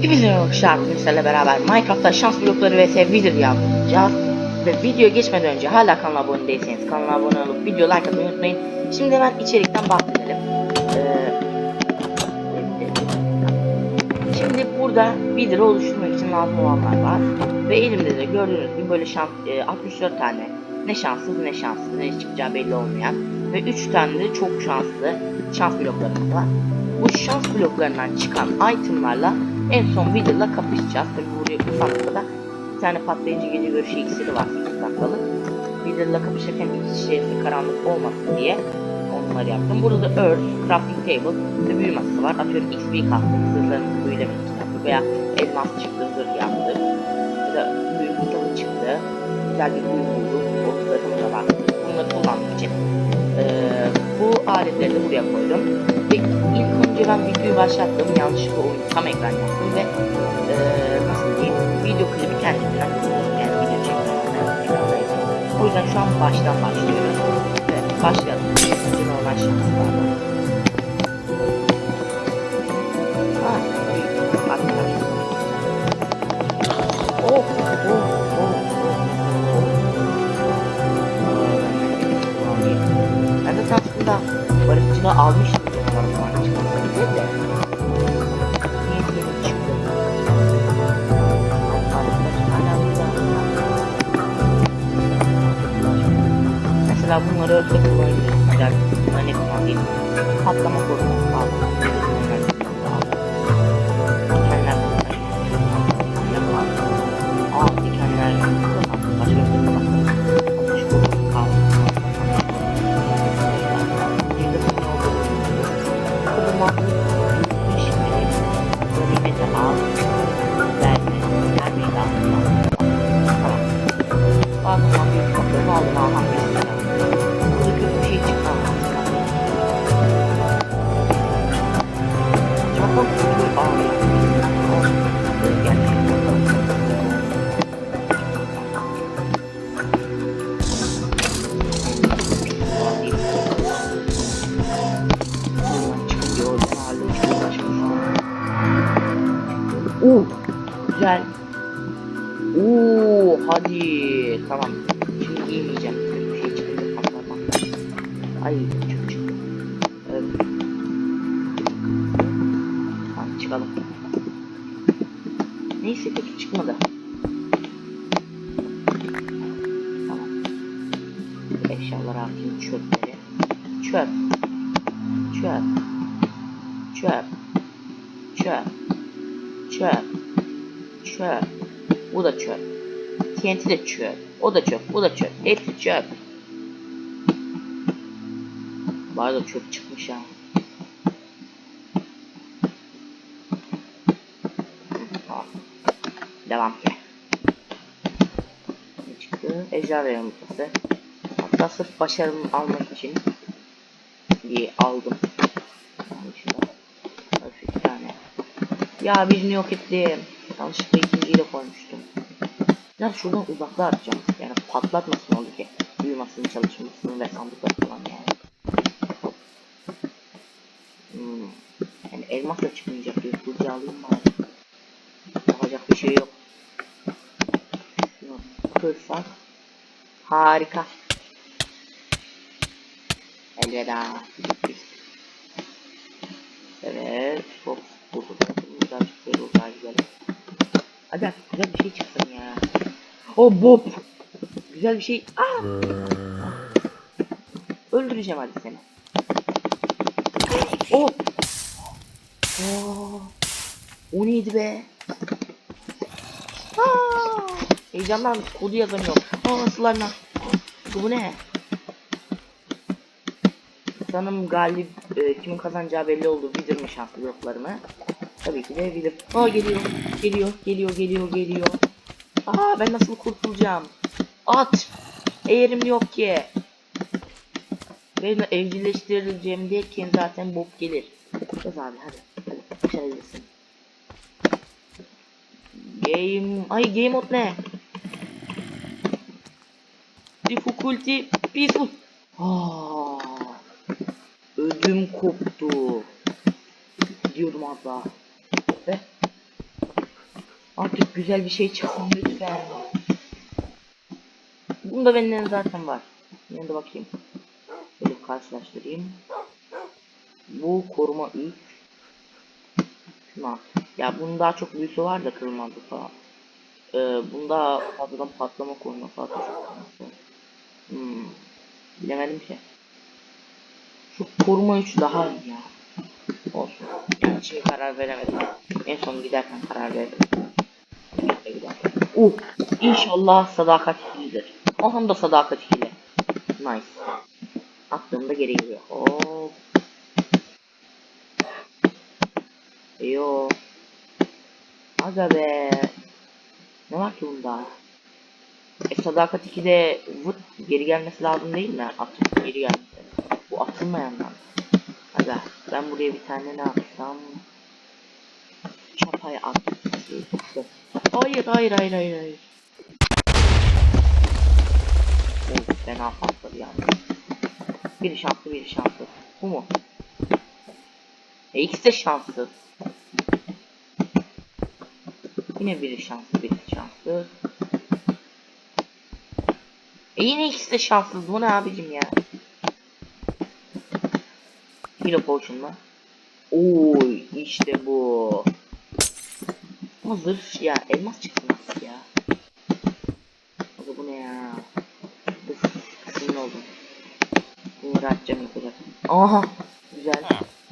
Hepinize merhaba arkadaşlar. Bugün sizlerle beraber Minecraft'ta şans blokları vs Wither yapacağız. Ve videoya geçmeden önce hala kanala abone değilseniz kanala abone olup video like atmayı unutmayın. Şimdi hemen içerikten bahsedelim. Ee, şimdi burada Wither'ı oluşturmak için lazım olanlar var. Ve elimde de gördüğünüz gibi böyle şans, e, 64 tane ne şanssız ne şanslı ne çıkacağı belli olmayan ve 3 tane de çok şanslı şans bloklarımız var. Bu şans bloklarından çıkan itemlarla en son Wither'la kapışacağız. Tabi buraya ufakta da bir tane patlayıcı gece görüşü iksiri var 8 dakikalık. Wither'la kapışırken iki şeysi karanlık olmasın diye onları yaptım. Burada da Earth, Crafting Table ve büyü masası var. Atıyorum XP kastık, zırhlarımızı büyülemek için veya elmas çıktı, zırh yaptık. Ya da büyü kitabı çıktı. Güzel bir büyü bulduk. O zırhımız da var. Bunları kullanmak için. Ee, bu aletleri de buraya koydum. Ve önce ben videoyu başlattım. Yanlışlıkla oyunu tam ekran yaptım ve ee, nasıl diyeyim video klibi kendimden yani video çektim. O yüzden şu an baştan başlıyorum. Evet, başlayalım. Önce normal şanslarla. Oh, oh, oh, oh. Ben de aslında barışçılığı almıştım Mesela bunları. Güzel. Ben ne kullanayım? Patlama koruması Çöp. Çöp. Çöp. Çöp. Çöp. Bu da çöp. TNT de çöp. O da çöp. Bu da çöp. Hepsi çöp. Arada çöp çıkmış ya. Tamam. Devam ki. Çıktı? Ejderha yumurtası. Hatta sırf başarımı almak için bir aldım. Onun dışında. Öf, iki tane. Ya birini yok ettim. Yanlışlıkla ikinciyi de koymuştum. Biraz şuradan uzakta atacağım. Yani patlatmasın oldu ki. Büyümasını, çalışmasını ve sandıkları falan yani. Hop. Hmm. Yani elmas da çıkmayacak diye hızlıca alayım bari. Yapacak bir şey yok. Şunu kırsak. Harika. Elveda. Evet. Buldum. Buradan gidelim. Hadi artık güzel bir şey çıksın ya. Oh Bob. Güzel bir şey. Aa! Öldüreceğim hadi seni. Oh. Oh. O neydi be? Aa! Heyecandan kodu yazamıyorum. Aa slime'lar. Bu ne? Sanırım galip e, kimin kazanacağı belli oldu. Wither mı şanslı bloklarımı? Tabii ki de Wither. Aa geliyor. Geliyor. Geliyor. Geliyor. Geliyor. Aa ben nasıl kurtulacağım? At. Eğerim yok ki. Benimle evcilleştirileceğim derken zaten bok gelir. Yaz abi hadi. Hadi başarabilirsin. Game... Ay game mode ne? Difficulty peaceful. Aa, ödüm koptu. Gidiyordum az Ve Artık güzel bir şey çıksın lütfen. Bunda benden zaten var. De bakayım. Böyle karşılaştırayım. Bu koruma 3. Şunu al. Ya bunun daha çok büyüsü var da kırılmazdı falan. Ee, bunda fazladan patlama koyması ateş atması. Hmm. Bilemedim ki. Şu koruma 3 daha iyi ya. Olsun. Yani şimdi karar veremedim. En son giderken karar veririm. Giderken. Uh, inşallah sadakat ikilidir. Aham da sadakat ikili. Nice. Attığımda geri geliyor. Hop. Yo. Aga be. Ne var ki bunda? E sadakat 2'de vıt geri gelmesi lazım değil mi? Atıp geri gelmesi. Bu atılmayandan. Aga ben buraya bir tane ne yapsam? Çapayı at. Hayır hayır hayır hayır hayır. Oh fena patladı yani. Biri şanslı biri şanssız. Bu mu? E ikisi de şanssız. Yine biri şanslı biri şanssız. E yine ikisi de şanssız. Bu ne abicim ya? Hero Potion mu? Oy işte bu. Ama zırh ya elmas çıksın artık ya. Aga bu ne ya? Uf sinir oldum. Bunları açacağım yapacak. Aha güzel.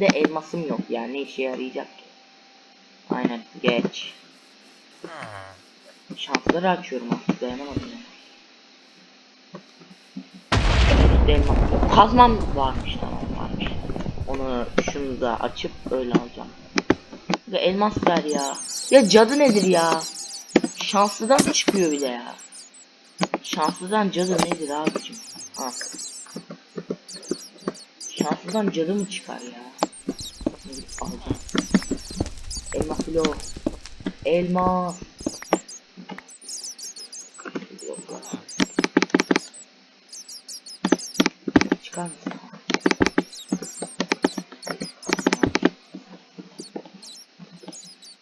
De elmasım yok yani ne işe yarayacak ki? Aynen geç. Şansları açıyorum artık dayanamadım ya. İşte elmas. Kazmam varmış tamam. Onu şunu da açıp öyle alacağım. Ve elmas ver ya. Ya cadı nedir ya? Şanslıdan çıkıyor bile ya. Şanslıdan cadı nedir abicim? Ha. Şanslıdan cadı mı çıkar ya? Alacağım. Elmas bile. Elmas. Çıkar mısın?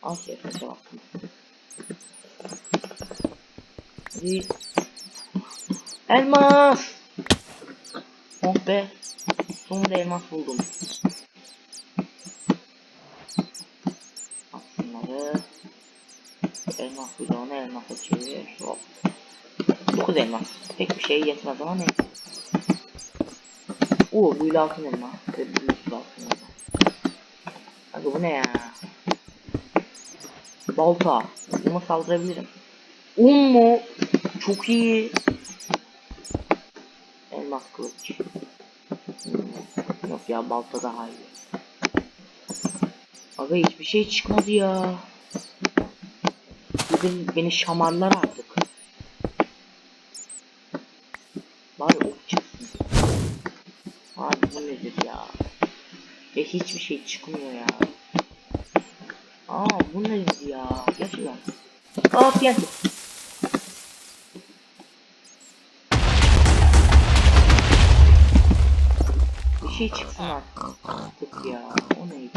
Al kaça baktım. Hadi. Elmas. Oh be. Sonunda elmas buldum. Al şunları. Elmas bloğunu elmasa çevir. Hop. 9 elmas. Pek bir şey yetmez ama neyse. Oo büyülü altın elma. Ve altın elma. Hadi bu ne ya? Balta. Buna saldırabilirim. Un mu? Çok iyi. Elmas kılıç. Yok ya balta daha iyi. Aga hiçbir şey çıkmadı ya. Bugün beni şamarlar artık. Bari ok çıksın. Abi bu nedir ya? Ve hiçbir şey çıkmıyor ya. Aa bu nedir ya? Gerçekten. Aa geldi. Bir şey çıksın artık ya. O neydi?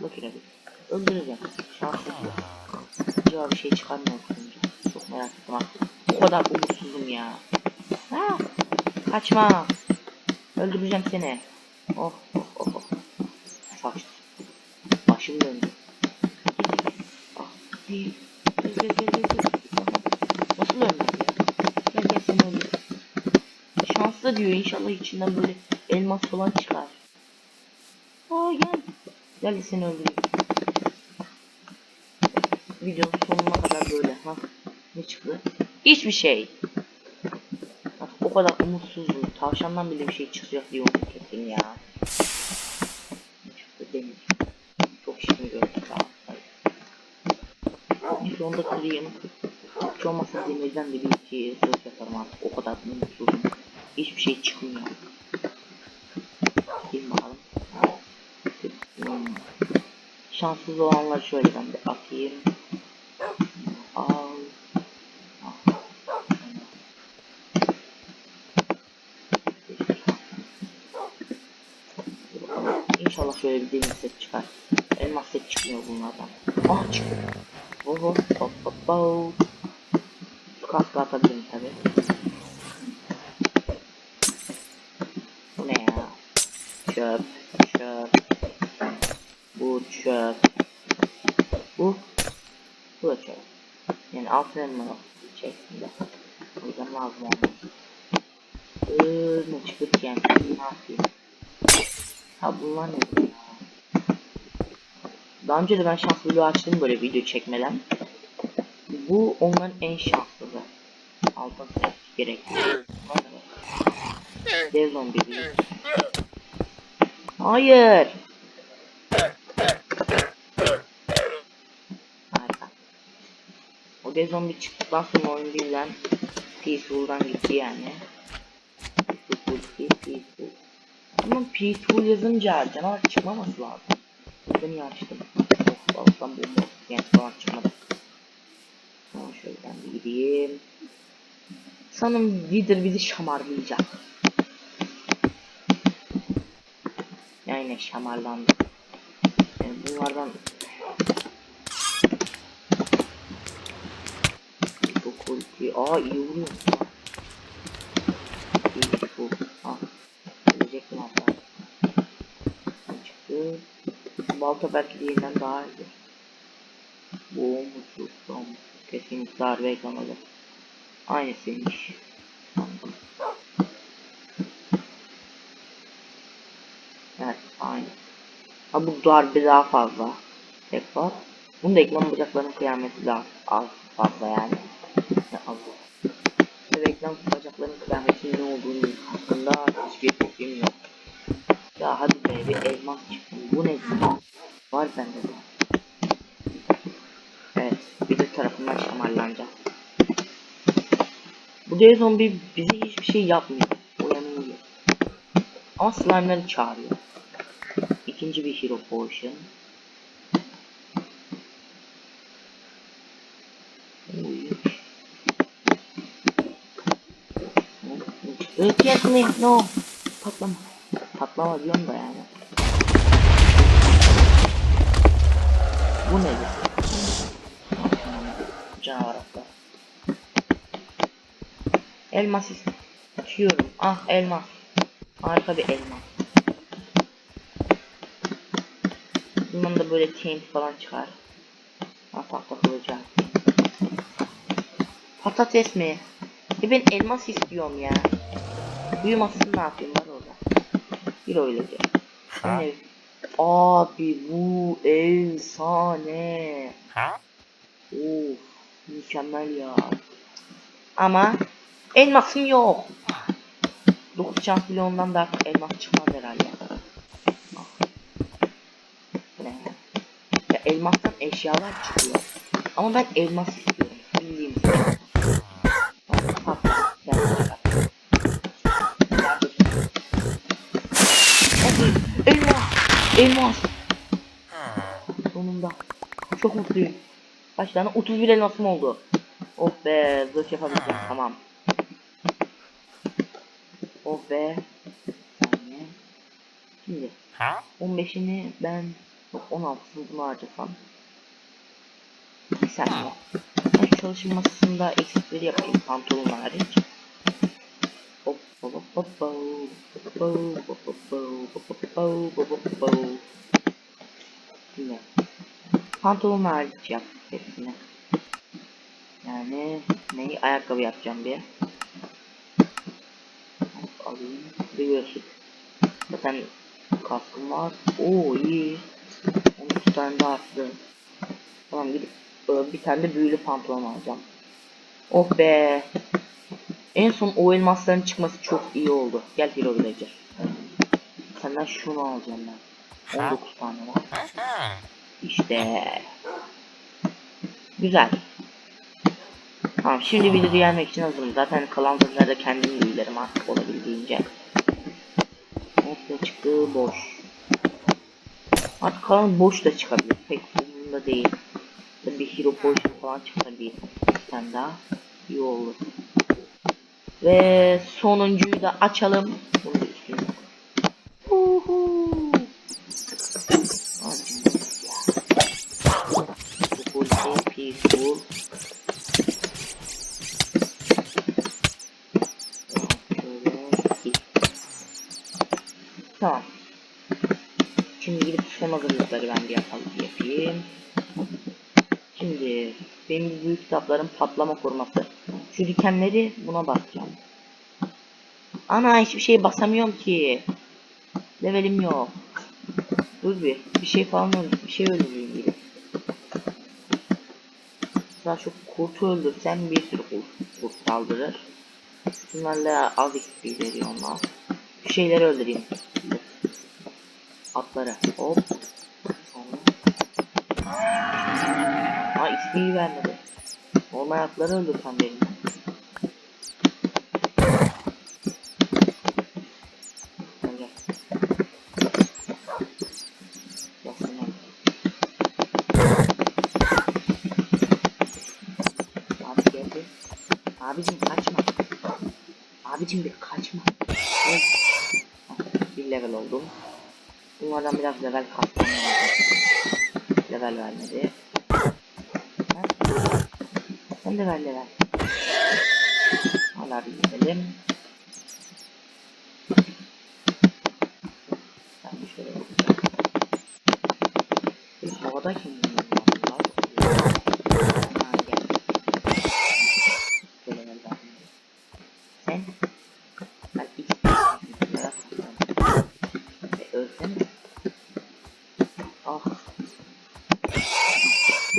Bakın hadi. Öldüreceğim. Şanslı ya. Acaba bir şey çıkar mı okuyunca? Çok merak ettim artık. O kadar umutsuzum ya. Ha! Kaçma. Öldüreceğim seni. Oh oh oh oh. Döndü. Ah, değil. Gel gel gel gel. Nasıl ölmez ya? Gel gel seni. Şanslı diyor inşallah içinden böyle elmas falan çıkar. Aa gel. Gel seni öldüreyim. Videonun sonuna kadar böyle ha. Ne çıktı? Hiçbir şey. Bak, o kadar umutsuzum. Tavşandan bile bir şey çıkacak diye umut ettim ya. Ne çıktı demir. Çok işimi gördü sağ ol. Neyse onu da kırayım. Hiç olmazsa demirden de bir iki söz yaparım artık. O kadar umutsuzum. Hiçbir şey çıkmıyor. Gidin bakalım. Hmm. Şanssız olanları şöyle ben de atayım. Al. Al. İnşallah şöyle bir demir set çıkar. Elmas set çıkmıyor bunlardan. Ah çıktı. Oho hop hop hop. Şu kaskı atabilirim tabi. Bu ne ya? Çöp, çöp. Bu çöp. Bu. Bu da çöp. Yani altın elma şeklinde. O yüzden lazım olmaz. Iııı ne çıktı ki yani ne yapayım? Ha bunlar ne? Daha önce de ben şans video açtım böyle video çekmeden. Bu onların en şanslısı. Altın gerekli. Dev zombi değil. Hayır. Harika. O dev zombi çıktıktan sonra oyun birden Peaceful'dan gitti yani. Peaceful, peaceful. Ama peaceful yazınca canavar çıkmaması lazım. Niye açtım? Bomba olsun. Yani falan çıkmadı. Tamam şöyle ben bir gideyim. Sanırım Wither bizi şamarlayacak. Yani şamarlandı. Yani bunlardan çok kulti. Aa iyi vuruyor. Bu. Ha. Ölecektim hatta. Ne çıktı? Balta belki diğerinden daha iyi. Boğulmuşuz. Boğulmuşuz. Kesinlikle darbe eklamadı. Aynısıymış. Evet aynı. Ha bu darbe daha fazla. Tek var. Bunu da eklem bacaklarının kıyameti daha az fazla yani. Ne az. Ve eklem bacaklarının kıyametinin ne olduğunu hakkında hiçbir fikrim yok. Ya hadi be bir elmas çıktı. Bu ne? Var bende de. Evet. Bir de tarafından şamarlanacağız. Bu dev zombi bize hiçbir şey yapmıyor. Uyanıyor. Ama slime'ları çağırıyor. İkinci bir hero potion. Look at me, no. Patlama. Patlama diyorum da yani. Bu nedir? Elmas istiyorum. Ah elmas. Harika bir elmas. Bundan da böyle TNT falan çıkar. Ha tahta kılıca. Patates mi? E ben elmas istiyorum ya. Büyümasını ne yapayım var orada. Bir öylece. Ha? Abi bu efsane. Ha? Of mükemmel ya. Ama elmasım yok. 9 şans bile ondan da elmas çıkmaz herhalde. Ya elmastan eşyalar çıkıyor. Ama ben elmas istiyorum. Bildiğim gibi. Elmas! Sonunda. Çok mutluyum. Kaç tane? 31 elmasım oldu. Oh be, zırh yapabileceğim. Tamam. Oh be. Bir saniye. Şimdi Ha? 15'ini ben yok 16'sını bunu harcasam. Bir saniye. Ben çalışma masasında eksikleri yapayım pantolon hariç. Hop hop hop hop hop hop hop hop hop hop hop hop Şimdi pantolon hariç yap hepsini. Yani neyi ayakkabı yapacağım bir. Biliyorsun. Zaten kaskım var. Oo iyi. 13 tane de arttı. Tamam gidip e, bir tane de büyülü pantolon alacağım. Oh be. En son o elmasların çıkması çok iyi oldu. Gel Hero Villager. Senden şunu alacağım ben. 19 tane var. İşte. Güzel. Tamam şimdi videoyu gelmek için hazırım. Zaten kalan bölümlerde kendim büyülerim artık olabildiğince. Ortaya çıktı boş. Artık kalan boş da çıkabilir. Pek umurumda değil. Tabii bir hero potion falan çıksa bir tane daha iyi olur. Ve sonuncuyu da açalım. Bunu da üstüne. Uhu. Hazırlıkları ben bir yapalım yapayım. Şimdi benim büyük kitapların patlama koruması. Şu dikenleri buna basacağım. Ana hiçbir şey basamıyorum ki. Levelim yok. Dur bir. Bir şey falan öldür. Bir şey öldüreyim gibi. Mesela şu kurtu öldürsen bir sürü kurt, kurt saldırır. Bunlarla az XP veriyor onlar. Bir şeyleri öldüreyim. Atları. Hop. Aa XP'yi vermedi. Olmayan atları öldürsem benim. Abicim kaçma. Abicim bir kaçma. Evet. Bir level oldum. Bunlardan biraz level kaptım. Level vermedi. Sen de ver level. Hala bir gidelim. Ben bir şöyle bakacağım. Havada kim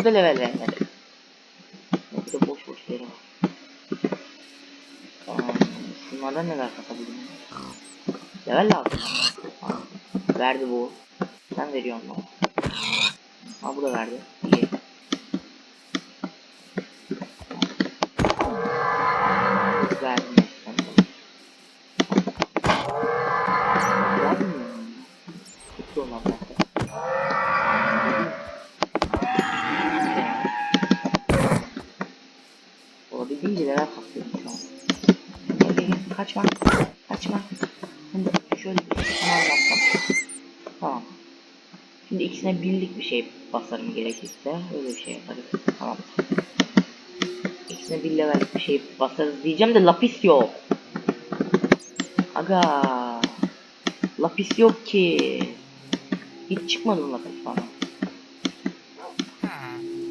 Bu da level vermedi. Bu da boş boş yeri var. Tamam. Şunlardan neler katabilirim? Level lazım. Ha, verdi bu. Sen veriyorsun bana. Ha bu da verdi. İyi. Kaçma. Kaçma. Şimdi şöyle bir tamam yapsam. Tamam. Şimdi ikisine birlik bir şey basarım gerekirse. Öyle bir şey yaparız. Tamam. İkisine bir level bir şey basarız diyeceğim de lapis yok. Aga. Lapis yok ki. Hiç çıkmadı lapis bana?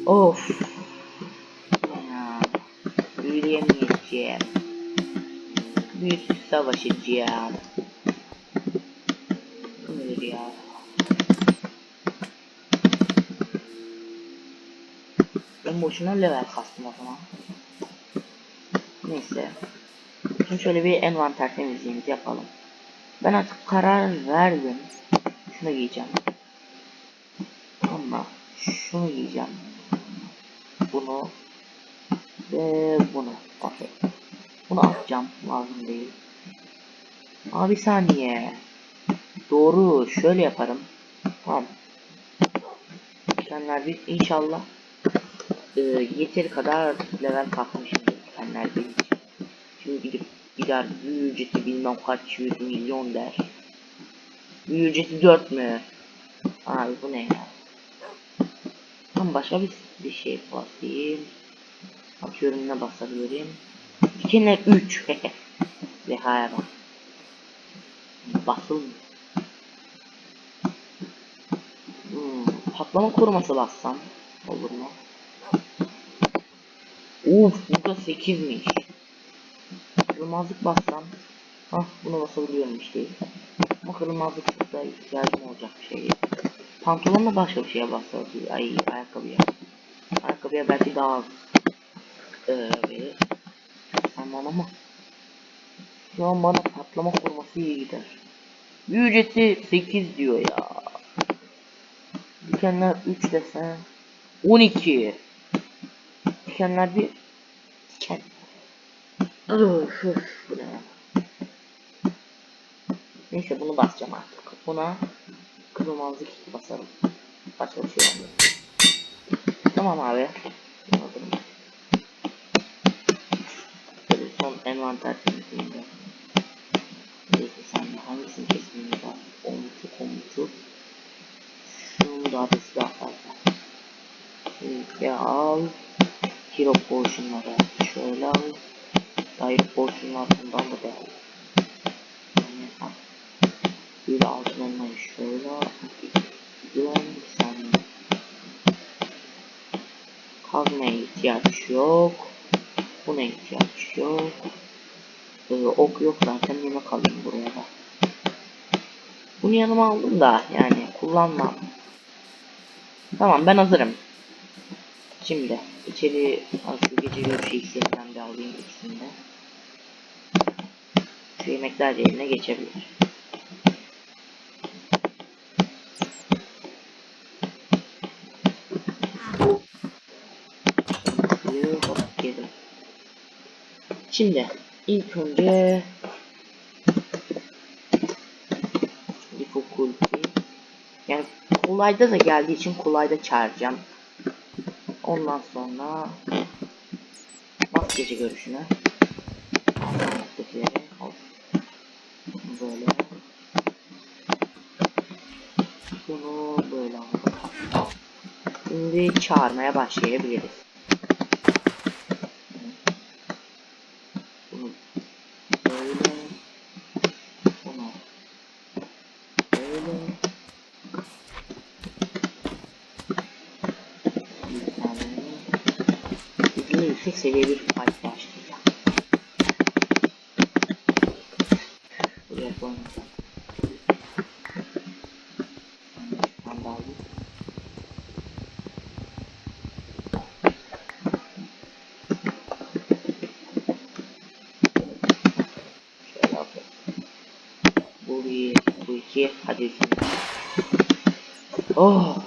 Of. Ya. Yürüyemeyeceğim. Büyük savaşacağım. Nedir ya? Ben boşuna level kastım o zaman. Neyse. Şimdi şöyle bir envanter temizliğimizi yapalım. Ben artık karar verdim. Şunu giyeceğim. Ama şunu giyeceğim. Bunu ve bunu. Bunu atacağım. Lazım değil. Abi saniye. Doğru. Şöyle yaparım. Tamam. Dikenler bir inşallah e, yeteri kadar level kalkmışım dikenler bir. Şimdi gidip gider büyü ücreti bilmem kaç yüz milyon der. Büyü ücreti 4 mü? Abi bu ne ya? Tamam başka bir, bir şey basayım. Atıyorum ne basabilirim? Dikenler 3. Ve hayır bak. Basıl. Hmm, patlama koruması bassam olur mu? Uf bu da 8'miş. Kırılmazlık bassam. Hah bunu basabiliyorum işte. Ama kırılmazlık da ihtiyacım olacak bir şey. Pantolonla başka bir şeye basabilirim. Ay ayakkabıya. Ayakkabıya belki daha az ee, verir. Tamam ama şu an bana patlama koruması iyi gider. Ücreti 8 diyor ya. Dikenler 3 desen 12. Dikenler bir diken. Öf, öf, bu ne? Neyse bunu basacağım artık. Buna kırılmazlık 2 basarım. Başka bir şey olmuyor. Tamam abi. Anladım. Böyle son envanter temizliğinde. Neyse sen de hangisini kesmemiz lazım? Komutu komutu. Şunun da adresi daha fazla. Şimdi al. Hero Potion'ları şöyle al. Hero Potion'lar bundan da değerli. Yani al. Bir altın olmayı şöyle al. Güven bir saniye. Kazmaya ihtiyaç yok. Buna ihtiyaç yok. Ee, ok yok zaten yemek alayım buraya da. Bunu yanıma aldım da yani kullanmam. Tamam ben hazırım. Şimdi içeri bir gece görüşü iksirinden de alayım ikisini de. Şu yemekler de eline geçebilir. Hop yedim. Şimdi ilk önce difficulty yani kolayda da geldiği için kolayda çağıracağım. Ondan sonra bak gece görüşüne. Böyle. Bunu böyle. Şimdi çağırmaya başlayabiliriz. Bunu böyle. Bunu böyle. Bir tane. Bizimle yüksek seviye bir fight başlayacak. Buraya koymayacağım. Bu bir, bu iki. Hadi. Oh!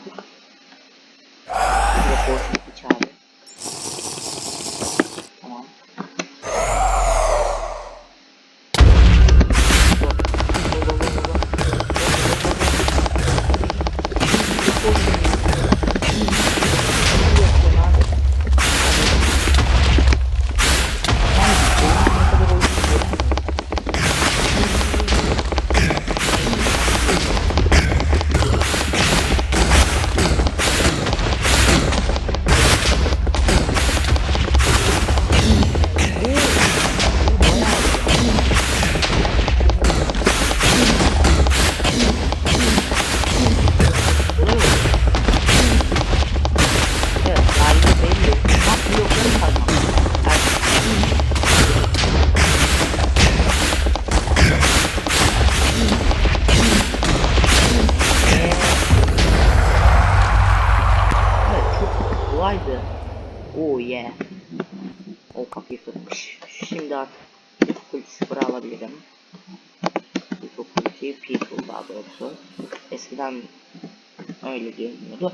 Görünüyordu.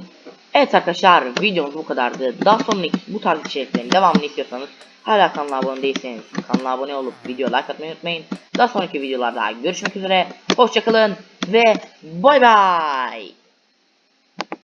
Evet arkadaşlar videomuz bu kadardı. Daha sonraki bu tarz içeriklerin devamını istiyorsanız hala kanala abone değilseniz kanala abone olup video like atmayı unutmayın. Daha sonraki videolarda görüşmek üzere. Hoşçakalın ve bay bay.